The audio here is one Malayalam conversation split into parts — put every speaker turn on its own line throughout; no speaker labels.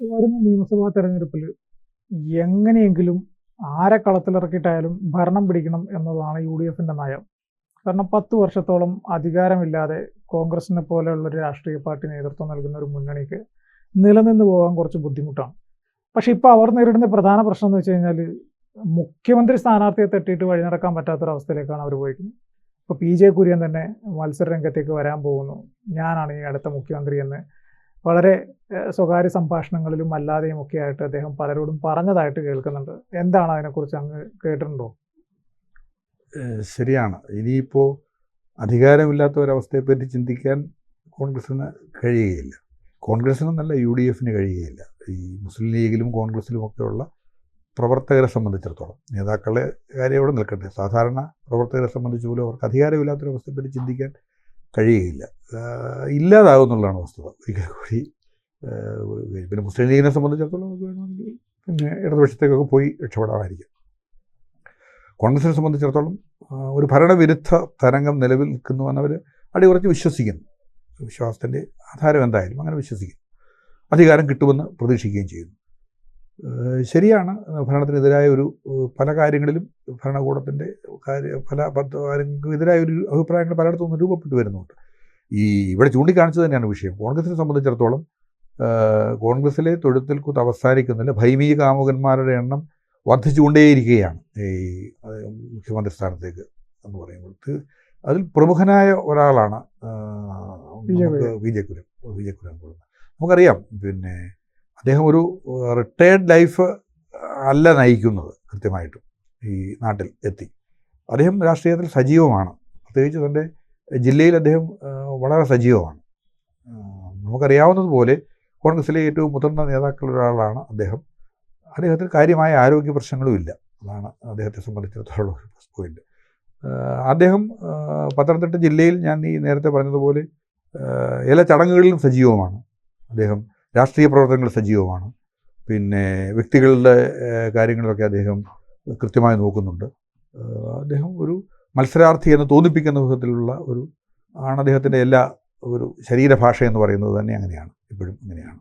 വരുന്ന നിയമസഭാ തെരഞ്ഞെടുപ്പിൽ എങ്ങനെയെങ്കിലും ആരെ കളത്തിലിറക്കിയിട്ടായാലും ഭരണം പിടിക്കണം എന്നതാണ് യു ഡി എഫിന്റെ നയം. കാരണം പത്ത് വർഷത്തോളം അധികാരമില്ലാതെ കോൺഗ്രസിനെ പോലെയുള്ള ഒരു രാഷ്ട്രീയ പാർട്ടി നേതൃത്വം നൽകുന്ന ഒരു മുന്നണിക്ക് നിലനിന്ന് പോകാൻ കുറച്ച് ബുദ്ധിമുട്ടാണ്. പക്ഷെ ഇപ്പോൾ അവർ നേരിടുന്ന പ്രധാന പ്രശ്നം എന്ന് വെച്ച് കഴിഞ്ഞാൽ മുഖ്യമന്ത്രി സ്ഥാനാർത്ഥിയെ തട്ടിയിട്ട് വഴി നടക്കാൻ പറ്റാത്തൊരവസ്ഥയിലേക്കാണ് അവർ പോയിരിക്കുന്നത്. ഇപ്പോൾ പി ജെ കുര്യൻ തന്നെ മത്സര രംഗത്തേക്ക് വരാൻ പോകുന്നു. ഞാനാണ് ഈ അടുത്ത മുഖ്യമന്ത്രി എന്ന് വളരെ സ്വകാര്യ സംഭാഷണങ്ങളിലും അല്ലാതെയും ഒക്കെ ആയിട്ട് അദ്ദേഹം പലരോടും പറഞ്ഞതായിട്ട് കേൾക്കുന്നുണ്ട്. എന്താണ് അതിനെക്കുറിച്ച് അങ്ങ് കേട്ടിട്ടുണ്ടോ?
ശരിയാണ്. ഇനിയിപ്പോൾ അധികാരമില്ലാത്ത ഒരവസ്ഥയെപ്പറ്റി ചിന്തിക്കാൻ കോൺഗ്രസ്സിന് കഴിയുകയില്ല. കോൺഗ്രസ്സിനെന്നല്ല യു ഡി എഫിന് കഴിയുകയില്ല. ഈ മുസ്ലിം ലീഗിലും കോൺഗ്രസ്സിലും ഒക്കെയുള്ള പ്രവർത്തകരെ സംബന്ധിച്ചിടത്തോളം. നേതാക്കളെ കാര്യം എവിടെ നിൽക്കട്ടെ. സാധാരണ പ്രവർത്തകരെ സംബന്ധിച്ച് പോലും അവർക്ക് അധികാരമില്ലാത്തൊരവസ്ഥയെപ്പറ്റി ചിന്തിക്കാൻ കഴിയുകയില്ല. ഇല്ലാതാകും എന്നുള്ളതാണ് വസ്തുത. ഒരിക്കൽ കൂടി പിന്നെ മുസ്ലിം ലീഗിനെ സംബന്ധിച്ചിടത്തോളം വേണമെങ്കിൽ പിന്നെ ഇടതുപക്ഷത്തേക്കൊക്കെ പോയി രക്ഷപ്പെടാമായിരിക്കും. കോൺഗ്രസിനെ സംബന്ധിച്ചിടത്തോളം ഒരു ഭരണവിരുദ്ധ തരംഗം നിലവിൽ നിൽക്കുന്നു എന്നവർ അടിയുറച്ച് വിശ്വസിക്കുന്നു. വിശ്വാസത്തിന്റെ ആധാരം എന്തായാലും അങ്ങനെ വിശ്വസിക്കുന്നു. അധികാരം കിട്ടുമെന്ന് പ്രതീക്ഷിക്കുകയും ചെയ്യുന്നു. ശരിയാണ്. ഭരണത്തിനെതിരായ ഒരു പല കാര്യങ്ങളിലും ഭരണകൂടത്തിന്റെ കാര്യ പല എതിരായ ഒരു അഭിപ്രായങ്ങൾ പലയിടത്തു നിന്ന് രൂപപ്പെട്ടു വരുന്നുണ്ട്. ഈ ഇവിടെ ചൂണ്ടിക്കാണിച്ചത് തന്നെയാണ് വിഷയം. കോൺഗ്രസിനെ സംബന്ധിച്ചിടത്തോളം കോൺഗ്രസിലെ തൊഴുത്തിൽ കുത്ത് അവസാനിക്കുന്നില്ല ഭൈമീ കാമുകന്മാരുടെ എണ്ണം വർദ്ധിച്ചുകൊണ്ടേയിരിക്കുകയാണ്. ഈ മുഖ്യമന്ത്രി സ്ഥാനത്തേക്ക് എന്ന് പറയുമ്പോൾ അതിൽ പ്രമുഖനായ ഒരാളാണ് ബി
വി ജെ
കുരം ബി ജെ കുരം വി ജെ കുര്യൻ കുറുപ്പ്. നമുക്കറിയാം പിന്നെ അദ്ദേഹം ഒരു റിട്ടയേർഡ് ലൈഫ് അല്ല നയിക്കുന്നത് കൃത്യമായിട്ടും ഈ നാട്ടിൽ എത്തി. അദ്ദേഹം രാഷ്ട്രീയത്തിൽ സജീവമാണ്. പ്രത്യേകിച്ച് തന്റെ ജില്ലയിൽ അദ്ദേഹം വളരെ സജീവമാണ്. നമുക്കറിയാവുന്നതുപോലെ കോൺഗ്രസിലെ ഏറ്റവും മുതിർന്ന നേതാക്കളിൽ ഒരാളാണ് അദ്ദേഹം. അദ്ദേഹത്തിന് കാര്യമായ ആരോഗ്യ പ്രശ്നങ്ങളും ഇല്ല. അതാണ് അദ്ദേഹത്തെ സംബന്ധിച്ചിടത്തോളം ഒരു പോയിന്റ് അദ്ദേഹം പത്തനംതിട്ട ജില്ലയിൽ ഞാൻ ഈ നേരത്തെ പറഞ്ഞതുപോലെ എല്ലാ ചടങ്ങുകളിലും സജീവമാണ്. അദ്ദേഹം രാഷ്ട്രീയ പ്രവർത്തനങ്ങൾ സജീവമാണ്. പിന്നെ വ്യക്തികളുടെ കാര്യങ്ങളിലൊക്കെ അദ്ദേഹം കൃത്യമായി നോക്കുന്നുണ്ട്. അദ്ദേഹം ഒരു മത്സരാർത്ഥി എന്ന് തോന്നിപ്പിക്കുന്ന വിധത്തിലുള്ള ഒരു ആണ് അദ്ദേഹത്തിന്റെ എല്ലാ ഒരു ശരീരഭാഷ എന്ന് പറയുന്നത് തന്നെ അങ്ങനെയാണ്. ഇപ്പോഴും അങ്ങനെയാണ്.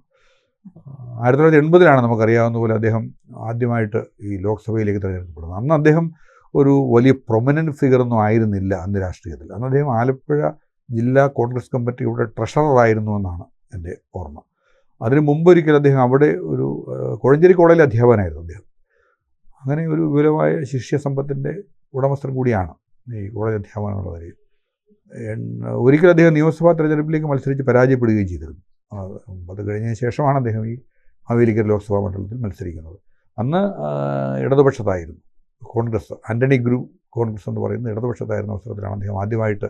ആയിരത്തി തൊള്ളായിരത്തി എൺപതിലാണ് നമുക്കറിയാവുന്ന പോലെ അദ്ദേഹം ആദ്യമായിട്ട് ഈ ലോക്സഭയിലേക്ക് തിരഞ്ഞെടുക്കപ്പെടുന്നത്. അന്ന് അദ്ദേഹം ഒരു വലിയ പ്രൊമനന്റ് ഫിഗറൊന്നും ആയിരുന്നില്ല അന്ന് രാഷ്ട്രീയത്തിൽ. അന്ന് അദ്ദേഹം ആലപ്പുഴ ജില്ലാ കോൺഗ്രസ് കമ്മിറ്റിയുടെ ട്രഷററായിരുന്നു എന്നാണ് എന്റെ ഓർമ്മ. അതിന് മുമ്പൊരിക്കൽ അദ്ദേഹം അവിടെ ഒരു കോഴഞ്ചേരി കോളേജിലെ അധ്യാപകനായിരുന്നു അദ്ദേഹം. അങ്ങനെ ഒരു വിപുലമായ ശിഷ്യസമ്പത്തിന്റെ ഉടമസ്ഥൻ കൂടിയാണ് ഈ കോളേജ് അധ്യാപകൻ എന്നുള്ള നിലയിൽ. ഒരിക്കൽ അദ്ദേഹം നിയമസഭാ തെരഞ്ഞെടുപ്പിലേക്ക് മത്സരിച്ച് പരാജയപ്പെടുകയും ചെയ്തിരുന്നു. അത് കഴിഞ്ഞതിന് ശേഷമാണ് അദ്ദേഹം ഈ മാവേലിക്കര ലോക്സഭാ മണ്ഡലത്തിൽ മത്സരിക്കുന്നത്. അന്ന് ഇടതുപക്ഷത്തായിരുന്നു കോൺഗ്രസ് ആന്റണി ഗ്രൂപ്പ് കോൺഗ്രസ് എന്ന് പറയുന്ന ഇടതുപക്ഷത്തായിരുന്ന അവസരത്തിലാണ് അദ്ദേഹം ആദ്യമായിട്ട്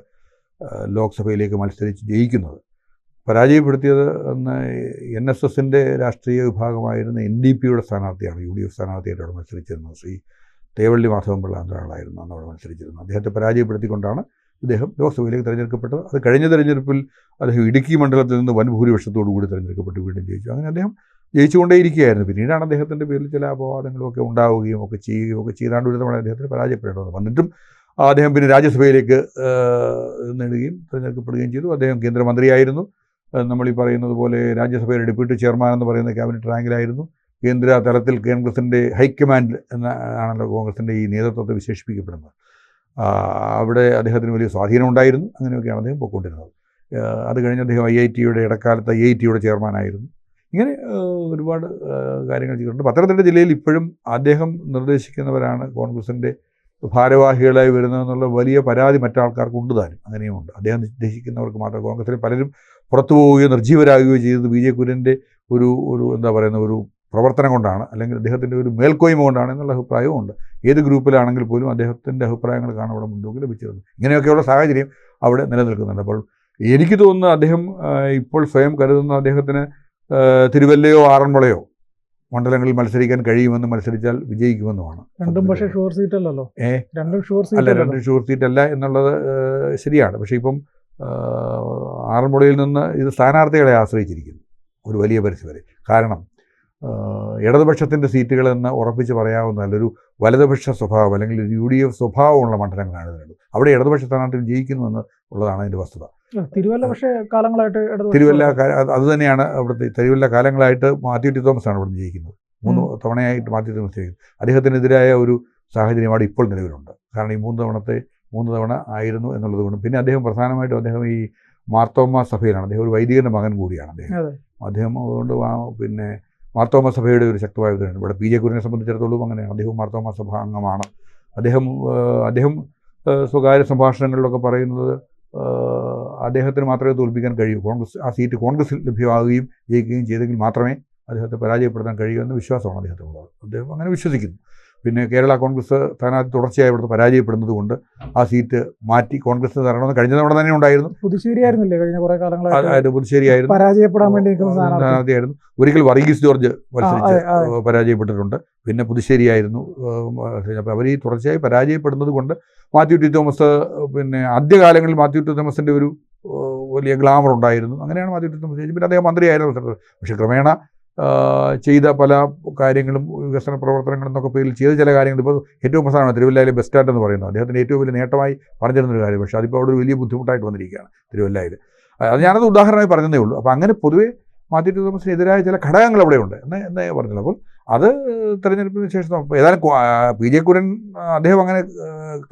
ലോക്സഭയിലേക്ക് മത്സരിച്ച് ജയിക്കുന്നത്. പരാജയപ്പെടുത്തിയത് എൻ എസ് എസിന്റെ രാഷ്ട്രീയ വിഭാഗമായിരുന്ന എൻ ഡി പിയുടെ സ്ഥാനാർത്ഥിയാണ് യു ഡി എഫ് സ്ഥാനാർത്ഥിയായിട്ട് അവിടെ മത്സരിച്ചിരുന്നത്. ശ്രീ തേവള്ളി മാധവൻപിള്ള എന്ന ഒരാളായിരുന്നു അന്ന് അവിടെ മത്സരിച്ചിരുന്നത്. അദ്ദേഹത്തെ പരാജയപ്പെടുത്തിക്കൊണ്ടാണ് ഇദ്ദേഹം ലോക്സഭയിലേക്ക് തിരഞ്ഞെടുക്കപ്പെട്ടത്. അത് കഴിഞ്ഞ തിരഞ്ഞെടുപ്പിൽ അദ്ദേഹം ഇടുക്കി മണ്ഡലത്തിൽ നിന്ന് വൻ ഭൂരിപക്ഷത്തോടു കൂടി തിരഞ്ഞെടുക്കപ്പെട്ട് വീണ്ടും ജയിച്ചു. അങ്ങനെ അദ്ദേഹം ജയിച്ചുകൊണ്ടേയിരിക്കുകയായിരുന്നു. പിന്നീടാണ് അദ്ദേഹത്തിന്റെ പേരിൽ ചില അപവാദങ്ങളൊക്കെ ഉണ്ടാവുകയും ഒക്കെ ചെയ്യുകയും ഒക്കെ ചെയ്താണ്ട് ഒരു തവണ അദ്ദേഹത്തിന് പരാജയപ്പെടേണ്ടത് വന്നിട്ടും അദ്ദേഹം പിന്നെ രാജ്യസഭയിലേക്ക് നേടുകയും തിരഞ്ഞെടുക്കപ്പെടുകയും ചെയ്തു. അദ്ദേഹം കേന്ദ്രമന്ത്രിയായിരുന്നു. നമ്മൾ ഈ പറയുന്നത് പോലെ രാജ്യസഭയുടെ ഡെപ്യൂട്ടി ചെയർമാൻ എന്ന് പറയുന്ന ക്യാബിനറ്റ് റാങ്കിലായിരുന്നു. കേന്ദ്ര തലത്തിൽ കോൺഗ്രസിന്റെ ഹൈക്കമാൻഡ് എന്ന ആണല്ലോ കോൺഗ്രസിന്റെ ഈ നേതൃത്വത്തെ വിശേഷിപ്പിക്കപ്പെടുന്നത്. അവിടെ അദ്ദേഹത്തിന് വലിയ സ്വാധീനം ഉണ്ടായിരുന്നു. അങ്ങനെയൊക്കെയാണ് അദ്ദേഹം പോയിക്കൊണ്ടിരുന്നത്. അത് കഴിഞ്ഞ് അദ്ദേഹം ഐ ഐ ടിയുടെ ഇടക്കാലത്ത് ഐ ഐ ടിയുടെ ചെയർമാനായിരുന്നു ഇങ്ങനെ ഒരുപാട് കാര്യങ്ങൾ ചെയ്തിട്ടുണ്ട്. പത്തനംതിട്ട ജില്ലയിൽ ഇപ്പോഴും അദ്ദേഹം നിർദ്ദേശിക്കുന്നവരാണ് കോൺഗ്രസിന്റെ ഭാരവാഹികളായി വരുന്നതെന്നുള്ള വലിയ പരാതി മറ്റാൾക്കാർക്ക് ഉണ്ട് താനും. അങ്ങനെയുമുണ്ട് അദ്ദേഹം നിർദ്ദേശിക്കുന്നവർക്ക് മാത്രം കോൺഗ്രസിൽ പലരും പുറത്തു പോവുകയോ നിർജീവരാകുകയോ ചെയ്തത് ബി ജെ കുര്യന്റെ ഒരു ഒരു എന്താ പറയുന്ന ഒരു പ്രവർത്തനം കൊണ്ടാണ്. അല്ലെങ്കിൽ അദ്ദേഹത്തിന്റെ ഒരു മേൽക്കോയ്മ കൊണ്ടാണ് എന്നുള്ള അഭിപ്രായവും ഉണ്ട്. ഏത് ഗ്രൂപ്പിലാണെങ്കിൽ പോലും അദ്ദേഹത്തിന്റെ അഭിപ്രായങ്ങൾക്കാണ് അവിടെ മുൻതൂക്കി ലഭിച്ചിരുന്നത് ഇങ്ങനെയൊക്കെയുള്ള സാഹചര്യം അവിടെ നിലനിൽക്കുന്നുണ്ട്. അപ്പോൾ എനിക്ക് തോന്നുന്നു അദ്ദേഹം ഇപ്പോൾ സ്വയം കരുതുന്ന അദ്ദേഹത്തിന് തിരുവല്ലയോ ആറന്മുളയോ മണ്ഡലങ്ങളിൽ മത്സരിക്കാൻ കഴിയുമെന്ന് മത്സരിച്ചാൽ വിജയിക്കുമെന്നുമാണ്
രണ്ടും പക്ഷേ ഷുവർ സീറ്റ് അല്ലല്ലോ.
ഏ?
രണ്ടും ഷുവർ സീറ്റ് അല്ല
രണ്ടും ഷുവർ സീറ്റ് അല്ല എന്നുള്ളത് ശരിയാണ്. പക്ഷേ ഇപ്പം ആറന്മുളയിൽ നിന്ന് ഇത് സ്ഥാനാർത്ഥികളെ ആശ്രയിച്ചിരിക്കുന്നു. ഒരു വലിയ പരിധി വരെ കാരണം ഇടതുപക്ഷത്തിന്റെ സീറ്റുകളെന്ന് ഉറപ്പിച്ച് പറയാവുന്ന ഒരു വലതുപക്ഷ സ്വഭാവം അല്ലെങ്കിൽ ഒരു യു ഡി എഫ് സ്വഭാവമുള്ള മണ്ഡലങ്ങളാണ് ഇതിനുള്ളത് അവിടെ ഇടതുപക്ഷ സ്ഥാനാർത്ഥി ജയിക്കുന്നുവെന്ന് ഉള്ളതാണ് അതിന്റെ വസ്തുത.
തിരുവല്ല പക്ഷേ കാലങ്ങളായിട്ട്
തിരുവല്ല അത് തന്നെയാണ് അവിടുത്തെ തിരുവല്ല കാലങ്ങളായിട്ട് മാത്യു ടി തോമസ് ആണ് ഇവിടെ ജയിക്കുന്നത്. മൂന്ന് തവണയായിട്ട് മാത്യു തോമസ് ജയിക്കുന്നത് അദ്ദേഹത്തിനെതിരായ ഒരു സാഹചര്യം അവിടെ ഇപ്പോൾ നിലവിലുണ്ട്. കാരണം ഈ മൂന്ന് തവണത്തെ മൂന്ന് തവണ ആയിരുന്നു എന്നുള്ളത് കൊണ്ട് പിന്നെ അദ്ദേഹം പ്രധാനമായിട്ടും അദ്ദേഹം ഈ മാർത്തോമ സഭയിലാണ്. അദ്ദേഹം ഒരു വൈദികന്റെ മകൻ കൂടിയാണ് അദ്ദേഹം. അദ്ദേഹം അതുകൊണ്ട് പിന്നെ മാർത്തോമ സഭയുടെ ഒരു ശക്തമായ ഉദാഹരണം. ഇവിടെ പി ജെ കുര്യനെ സംബന്ധിച്ചിടത്തോളം അങ്ങനെ അദ്ദേഹം മാർത്തോമ സഭ അംഗമാണ്. അദ്ദേഹം അദ്ദേഹം സ്വകാര്യ സംഭാഷണങ്ങളിലൊക്കെ പറയുന്നത് അദ്ദേഹത്തിന് മാത്രമേ തോൽപ്പിക്കാൻ കഴിയൂ. കോൺഗ്രസ് ആ സീറ്റ് കോൺഗ്രസിൽ ലഭ്യമാവുകയും ജയിക്കുകയും ചെയ്തെങ്കിൽ മാത്രമേ അദ്ദേഹത്തെ പരാജയപ്പെടുത്താൻ കഴിയൂ എന്ന വിശ്വാസമാണ് അദ്ദേഹത്തിനുള്ളത്. അദ്ദേഹം അങ്ങനെ വിശ്വസിക്കുന്നു. പിന്നെ കേരള കോൺഗ്രസ് സ്ഥാനാർത്ഥി തുടർച്ചയായി ഇവിടുത്തെ പരാജയപ്പെടുന്നത് കൊണ്ട് ആ സീറ്റ് മാറ്റി കോൺഗ്രസ് തരണമെന്ന് കഴിഞ്ഞ തവണ തന്നെ ഉണ്ടായിരുന്നു.
പുതുശ്ശേരി ആയിരുന്നില്ലേ? കഴിഞ്ഞ കുറെ കാലങ്ങളായിട്ട്
അതായത് പുതുശ്ശേരിയായിരുന്നു
പരാജയപ്പെടാൻ വേണ്ടി
സ്ഥാനാർത്ഥിയായിരുന്നു ഒരിക്കൽ വർഗീസ് ജോർജ് മത്സരിച്ച് പരാജയപ്പെട്ടിട്ടുണ്ട്. പിന്നെ പുതുശ്ശേരിയായിരുന്നു അപ്പോൾ അവർ ഈ തുടർച്ചയായി പരാജയപ്പെടുന്നത് കൊണ്ട് മാത്യു ടി തോമസ് പിന്നെ ആദ്യകാലങ്ങളിൽ മാത്യു ടി തോമസിന്റെ ഒരു വലിയ ഗ്ലാമർ ഉണ്ടായിരുന്നു. അങ്ങനെയാണ് മാത്യു ടി തോമസ് പിന്നെ അദ്ദേഹം മന്ത്രിയായിരുന്നു പക്ഷെ ക്രമേണ ചെയ്ത പല കാര്യങ്ങളും വികസന പ്രവർത്തനങ്ങളും എന്നൊക്കെ പേരിൽ ചെയ്ത ചില കാര്യങ്ങൾ. ഇപ്പോൾ ഏറ്റവും പ്രധാനമാണ് തിരുവല്ലയിലെ ബസ് സ്റ്റാൻഡ് എന്ന് പറയുന്നത്. അദ്ദേഹത്തിന്റെ ഏറ്റവും വലിയ നേട്ടമായി പറഞ്ഞിരുന്നൊരു കാര്യം. പക്ഷേ അതിപ്പോൾ അവിടെ ഒരു വലിയ ബുദ്ധിമുട്ടായിട്ട് വന്നിരിക്കുകയാണ് തിരുവല്ലയിൽ. അത് ഞാനത് ഉദാഹരണമായി പറഞ്ഞതേ ഉള്ളൂ. അപ്പോൾ അങ്ങനെ പൊതുവേ മാത്യു ടി തോമസിനെതിരായ ചില ഘടകങ്ങൾ അവിടെയുണ്ട് എന്ന് എന്നേ പറഞ്ഞുള്ളൂ അപ്പോൾ അത് തെരഞ്ഞെടുപ്പിന് ശേഷം ഏതായാലും പി ജെ കുര്യൻ അദ്ദേഹം അങ്ങനെ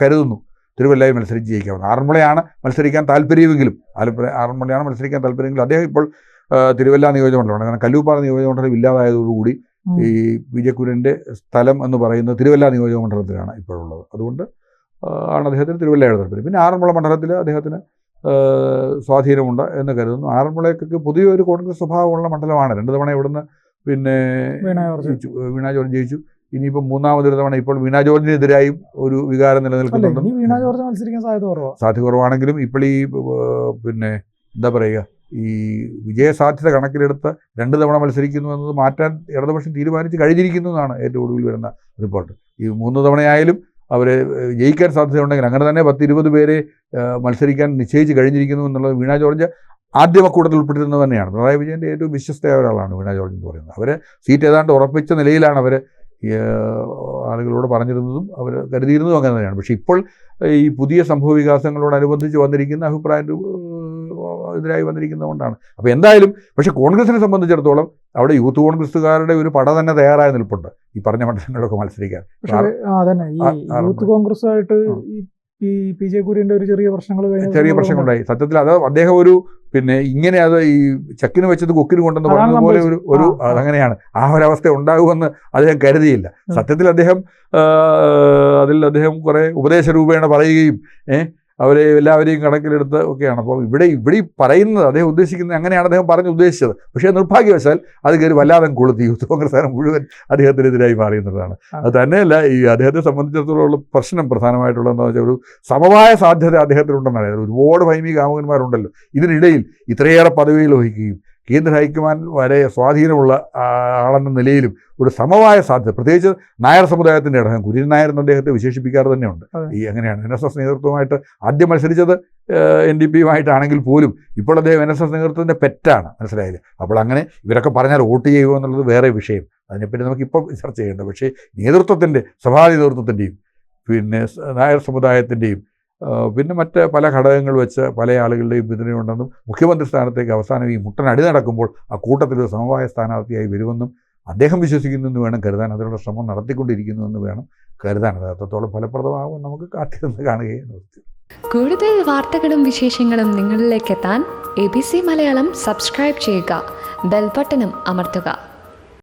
കരുതുന്നു. തിരുവല്ലയിൽ മത്സരിച്ച് ജയിക്കാവുന്നത് ആറന്മുളയാണ് മത്സരിക്കാൻ താല്പര്യമെങ്കിലും ആലപ്പുഴ ആറന്മുളയാണ് മത്സരിക്കാൻ താല്പര്യമെങ്കിലും അദ്ദേഹം ഇപ്പോൾ തിരുവല്ല നിയോജകമണ്ഡലമാണ്. കാരണം കല്ലൂപ്പാറ നിയോജകമണ്ഡലം ഇല്ലാതായതോടുകൂടി ഈ കുര്യന്റെ സ്ഥലം എന്ന് പറയുന്നത് തിരുവല്ല നിയോജകമണ്ഡലത്തിലാണ് ഇപ്പോഴുള്ളത്. അതുകൊണ്ട് ആണ് അദ്ദേഹത്തിന് തിരുവല്ല താല്പര്യം. പിന്നെ ആറന്മുള മണ്ഡലത്തിൽ അദ്ദേഹത്തിന് സ്വാധീനമുണ്ട് എന്ന് കരുതുന്നു. ആറന്മുളയ്ക്കൊക്കെ പുതിയ ഒരു കോൺഗ്രസ് സ്വഭാവമുള്ള മണ്ഡലമാണ്. രണ്ട് തവണ ഇവിടുന്ന് പിന്നെ
വീണ ജോർജ്.
ജയിച്ചു. ഇനിയിപ്പോൾ മൂന്നാമതൊരു തവണ ഇപ്പോൾ വീണ ജോർജിനെതിരായും ഒരു വികാരം നിലനിൽക്കുന്നുണ്ട്.
സാധ്യത
കുറവാണെങ്കിലും ഇപ്പോൾ ഈ പിന്നെ എന്താ പറയുക ഈ വിജയസാധ്യത കണക്കിലെടുത്ത് രണ്ട് തവണ മത്സരിക്കുന്നു എന്നത് മാറ്റാൻ ഇടതുപക്ഷം തീരുമാനിച്ച് കഴിഞ്ഞിരിക്കുന്നു എന്നാണ് ഏറ്റവും ഒടുവിൽ വരുന്ന റിപ്പോർട്ട്. ഈ മൂന്ന് തവണയായാലും അവരെ ജയിക്കാൻ സാധ്യതയുണ്ടെങ്കിൽ അങ്ങനെ തന്നെ പത്ത് ഇരുപത് പേരെ മത്സരിക്കാൻ നിശ്ചയിച്ച് കഴിഞ്ഞിരിക്കുന്നു എന്നുള്ളത് വീണ ജോർജ് ആദ്യ കൂട്ടത്തിൽ ഉൾപ്പെട്ടിരുന്നത് തന്നെയാണ്. പിണറായി വിജയന്റെ ഏറ്റവും വിശ്വസ്തയായ ഒരാളാണ് വീണ ജോർജ് എന്ന് പറയുന്നത്. അവർ സീറ്റ് ഏതാണ്ട് ഉറപ്പിച്ച നിലയിലാണ് അവർ ആളുകളോട് പറഞ്ഞിരുന്നതും അവർ കരുതിയിരുന്നതും അങ്ങനെ തന്നെയാണ്. പക്ഷേ ഇപ്പോൾ ഈ പുതിയ സംഭവ വികാസങ്ങളോടനുബന്ധിച്ച് വന്നിരിക്കുന്ന അഭിപ്രായം എതിരായി വന്നിരിക്കുന്നതുകൊണ്ടാണ്. അപ്പോൾ എന്തായാലും പക്ഷേ കോൺഗ്രസിനെ സംബന്ധിച്ചിടത്തോളം അവിടെ യൂത്ത് കോൺഗ്രസ്സുകാരുടെ ഒരു പട തന്നെ തയ്യാറായി നിൽപ്പുണ്ട്. ഈ പറഞ്ഞ മണ്ഡലങ്ങളിലൊക്കെ മത്സരിക്കാൻ.
യൂത്ത്
കോൺഗ്രസ്സായിട്ട്
ഈ പി ജെ കുര്യന്റെ ഒരു ചെറിയ പ്രശ്നങ്ങൾ
ചെറിയ പ്രശ്നങ്ങളുണ്ടായി. സത്യത്തിൽ അത് അദ്ദേഹം ഒരു പിന്നെ ഇങ്ങനെ അത് ഈ ചക്കിന് വെച്ചത് കൊക്കിന് കൊണ്ടെന്ന്
പറയുന്ന
പോലെ ഒരു ഒരു. അതങ്ങനെയാണ്. ആ ഒരവസ്ഥ ഉണ്ടാകുമെന്ന് അദ്ദേഹം കരുതിയില്ല. സത്യത്തിൽ അദ്ദേഹം അതിൽ അദ്ദേഹം കുറേ ഉപദേശ രൂപേണ പറയുകയും ഏ അവരെ എല്ലാവരെയും കണക്കിലെടുത്ത് ഒക്കെയാണ്. അപ്പോൾ ഇവിടെ ഇവിടെ പറയുന്നത് അദ്ദേഹം ഉദ്ദേശിക്കുന്നത് അങ്ങനെയാണ് അദ്ദേഹം പറഞ്ഞ് ഉദ്ദേശിച്ചത്. പക്ഷേ നിർഭാഗ്യവശാൽ അത് കയറി വല്ലാതെ കൊളുത്തി. യൂത്ത് കോൺഗ്രസ്സുകാരൻ മുഴുവൻ അദ്ദേഹത്തിനെതിരായി മാറി എന്നുള്ളതാണ്. അത് തന്നെയല്ല ഈ അദ്ദേഹത്തെ സംബന്ധിച്ചിടത്തോളം പ്രശ്നം പ്രധാനമായിട്ടുള്ളതെന്ന് വെച്ചാൽ ഒരു സമവായ സാധ്യത അദ്ദേഹത്തിനുണ്ടെന്നാണ്. ഒരുപാട് ഭൈമി കാമുകന്മാരുണ്ടല്ലോ. ഇതിനിടയിൽ ഇത്രയേറെ പദവികൾ വഹിക്കുകയും കേന്ദ്ര ഹൈക്കമാൻഡ് വരെ സ്വാധീനമുള്ള ആളെന്ന നിലയിലും ഒരു സമവായ സാധ്യത. പ്രത്യേകിച്ച് നായർ സമുദായത്തിന്റെ ഇടം. കുര്യൻ നായർ എന്ന് അദ്ദേഹത്തെ വിശേഷിപ്പിക്കാറ് തന്നെയുണ്ട്. ഈ എങ്ങനെയാണ് എൻ എസ് എസ് നേതൃത്വമായിട്ട് ആദ്യം മത്സരിച്ചത് എൻ ഡി പിയുമായിട്ടാണെങ്കിൽ പോലും ഇപ്പോൾ അദ്ദേഹം എൻ എസ് എസ് നേതൃത്വത്തിന്റെ പെറ്റാണ്. മനസ്സിലായില്ലേ? അപ്പോൾ അങ്ങനെ ഇവരൊക്കെ പറഞ്ഞാൽ വോട്ട് ചെയ്യുമോ എന്നുള്ളത് വേറെ വിഷയം. അതിനെപ്പറ്റി നമുക്ക് ഇപ്പോൾ ചർച്ച ചെയ്യേണ്ട. പക്ഷേ നേതൃത്വത്തിന്റെ സഭാ നേതൃത്വത്തിന്റെയും പിന്നെ നായർ സമുദായത്തിന്റെയും പിന്നെ മറ്റ് പല ഘടകങ്ങൾ വെച്ച് പല ആളുകളുടെയും പിന്തുണയുണ്ടെന്നും മുഖ്യമന്ത്രി സ്ഥാനത്തേക്ക് അവസാനം ഈ മുട്ടൻ അടി നടക്കുമ്പോൾ ആ കൂട്ടത്തിൽ ഒരു സമവായ സ്ഥാനാർത്ഥിയായി വരുമെന്നും അദ്ദേഹം വിശ്വസിക്കുന്നു എന്ന് വേണം കരുതാൻ അതിനുള്ള ശ്രമം നടത്തിക്കൊണ്ടിരിക്കുന്നുവെന്ന് വേണം കരുതാൻ. അത് അത്രത്തോളം ഫലപ്രദമാകും നമുക്ക് കാത്തിരുന്ന് കാണുകയും
കൂടുതൽ വാർത്തകളും വിശേഷങ്ങളും നിങ്ങളിലേക്ക് എത്താൻ A B C Malayalam subscribe ചെയ്യുക ബെൽബട്ടനും അമർത്തുക.